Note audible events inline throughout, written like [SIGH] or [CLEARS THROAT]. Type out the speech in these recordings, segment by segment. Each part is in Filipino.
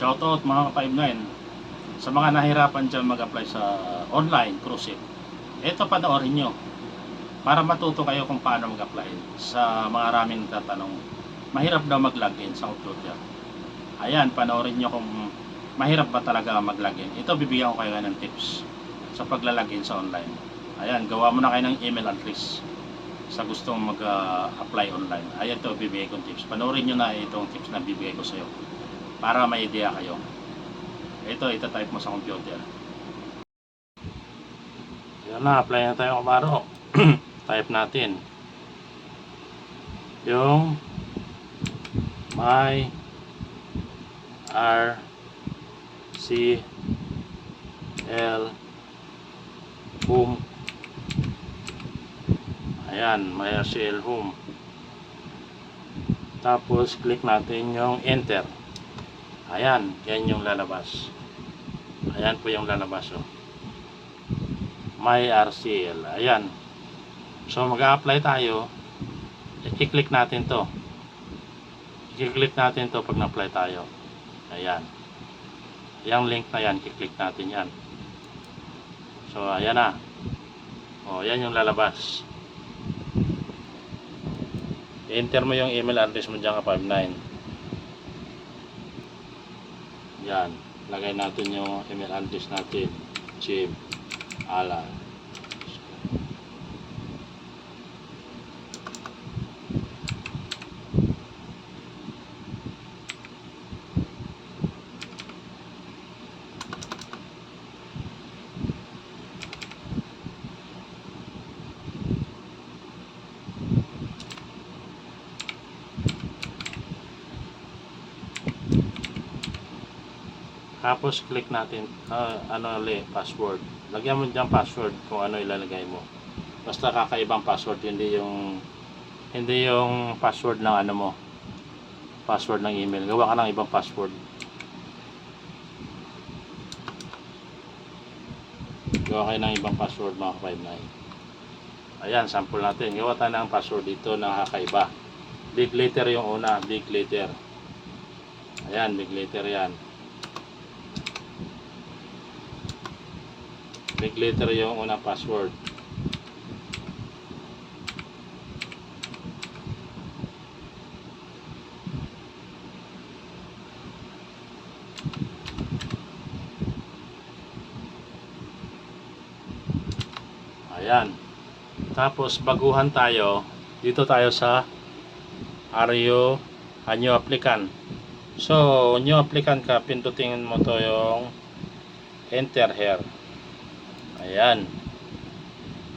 Shoutout mga ka-59 sa mga nahirapan dyan mag-apply sa online cruise. Ito panoorin nyo para matuto kayo kung paano mag-apply sa mga raming tatanong. Mahirap daw mag-login sa computer. Ayan, panoorin nyo kung mahirap ba talaga mag-login. Ito bibigyan ko kayo ng tips sa paglalagin sa online. Ayan, gawa mo na kayo ng email address sa gustong mag-apply online. Ayan to bibigay kong tips. Panoorin nyo na itong tips na bibigay ko sa iyo para may idea kayo. Ito, itatype mo sa computer. Yan na, apply na tayo kumaro. [CLEARS THROAT] Type natin. Yung my R C L home ayan may RCL home tapos click natin yung enter ayan yan yung lalabas. Ayan po yung lalabas oh. my RCL ayan. So mag apply tayo. I-click natin to. I-click natin to pag na-apply tayo. Ayan. Yung link na yan i-click natin yan. So ayan na. O yan yung lalabas. Enter mo yung email address mo dyan ka 59 yan. Lagay natin yung address natin. Jim Alan Tapos click natin ah, ano ulit, password. Lagyan mo diyan password kung ano ilalagay mo. Basta kakaibang password, hindi yung hindi yung password ng ano mo. Password ng email. Gawa ka ng ibang password. Gawa kayo ng ibang password mga ka-59. Ayan, sample natin. Gawa tayo ng password dito na kakaiba. Big letter yung una, big letter. Ayan, big letter yan. Big letter yung unang password. Ayan. Tapos baguhan tayo. Dito tayo sa Are you a new applicant? So, new applicant ka, pindutin mo to yung enter here. Ayan.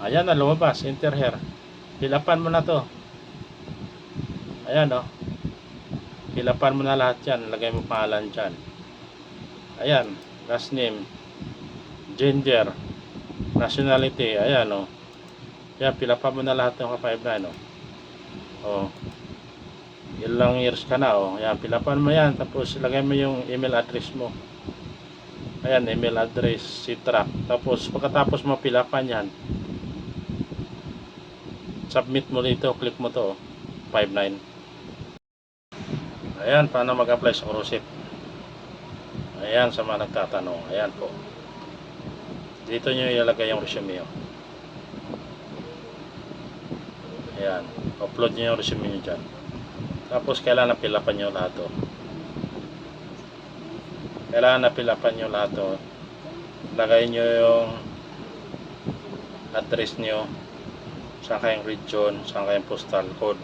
Ayan na lumabas. Enter here. Hilapan mo na to. Ayan o. Oh. Hilapan mo na lahat yan. Lagay mo pangalan dyan. Ayan. Last name. Gender. Nationality. Ayan o. Oh. Yan. Pilapan mo na lahat ng ka-5 na ano. O. Ilang years ka na o. Ayan. Pilapan mo yan. Tapos lagay mo yung email address mo. Ayan, email address, si track. Tapos, pagkatapos mo pilapan yan, submit mo dito, click mo to, oh, 59. Ayan, paano mag-apply sa cruise ship. Ayan, sa mga nagtatanong. Ayan po. Dito nyo ilalagay yung resume nyo. Ayan, upload nyo yung resume nyo dyan. Tapos, kailangan pilapan nyo lahat to kailangan napilapan nyo lahat to lagay nyo yung address nyo saan kayong region saan kayong postal code